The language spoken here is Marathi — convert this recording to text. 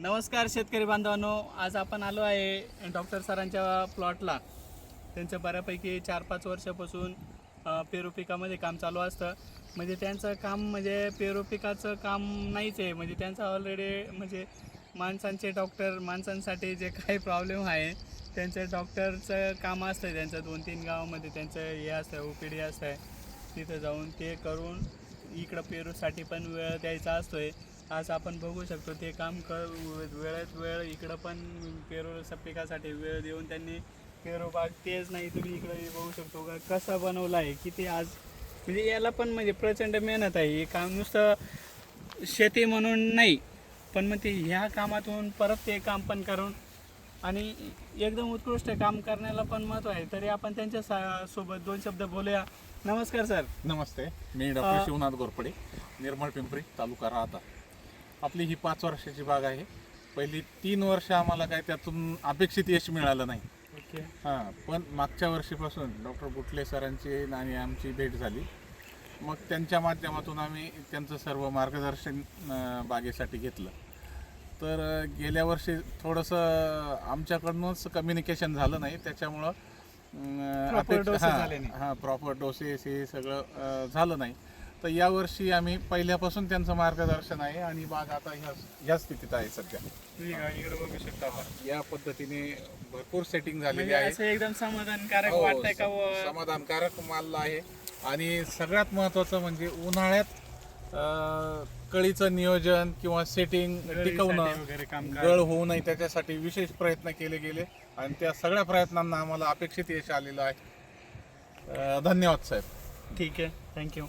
नमस्कार शेतकरी बांधवांनो आज आपण आलो आहे डॉक्टर सरांच्या प्लॉटला. त्यांचं बऱ्यापैकी चार पाच वर्षापासून पेरू पिकामध्ये काम चालू असतं. म्हणजे त्यांचं काम म्हणजे पेरू पिकाचं काम नाहीच आहे. म्हणजे त्यांचं ऑलरेडी म्हणजे माणसांचे डॉक्टर माणसांसाठी जे काही प्रॉब्लेम आहे त्यांचं डॉक्टरचं काम असतं त्यांचं दोन तीन गावामध्ये त्यांचं हे असतं ओ पी डी असतं तिथं जाऊन ते करून इकडं पेरूसाठी पण वेळ द्यायचा असतो आहे आज आपण बघू शकतो ते काम कर वेळेत वेळ इकडं पण पेरू पिकासाठी वेळ देऊन त्यांनी पेरू बाग तेच नाही तुम्ही इकडे बघू शकतो का कसा बनवला आहे किती आज म्हणजे याला पण म्हणजे प्रचंड मेहनत आहे हे काम नुसतं शेती म्हणून नाही पण मग ते ह्या कामातून परत ते काम पण करून आणि एकदम उत्कृष्ट काम करण्याला पण महत्त्व आहे. तरी आपण त्यांच्या सा- सोबत दोन शब्द बोलूया. नमस्कार सर. नमस्ते. मी डॉक्टर शिवनाथ गोरपडे निर्मळ पिंपरी तालुका राहता. आपली ही पाच वर्षाची बाग आहे. पहिली तीन वर्ष आम्हाला काय त्यातून अपेक्षित यश मिळालं नाही. ओके. हां पण मागच्या वर्षीपासून डॉक्टर बुटले सरांची आणि आमची भेट झाली. मग त्यांच्या माध्यमातून आम्ही त्यांचं सर्व मार्गदर्शन बागेसाठी घेतलं. तर गेल्या वर्षी थोडंसं आमच्याकडूनच कम्युनिकेशन झालं नाही. त्याच्यामुळं हां, झाले नाही. हां प्रॉपर डोसेस हे सगळं झालं नाही. तर यावर्षी आम्ही पहिल्यापासून त्यांचं मार्गदर्शन आहे आणि बाग आता ह्या ह्या स्थितीत आहे सध्या. तुम्ही इकडे बघू शकता आपण. या पद्धतीने भरपूर सेटिंग झालेली म्हणजे आहे. एकदम समाधानकारक हो, वाटतंय का समाधानकारक माल आहे. आणि सगळ्यात महत्वाचं म्हणजे उन्हाळ्यात कळीचं नियोजन किंवा सेटिंग टिकवणं वगैरे काम गळ होऊ नये त्याच्यासाठी विशेष प्रयत्न केले गेले. आणि त्या सगळ्या प्रयत्नांना आम्हाला अपेक्षित यश आलेलं आहे. धन्यवाद साहेब. ठीक आहे. थँक्यू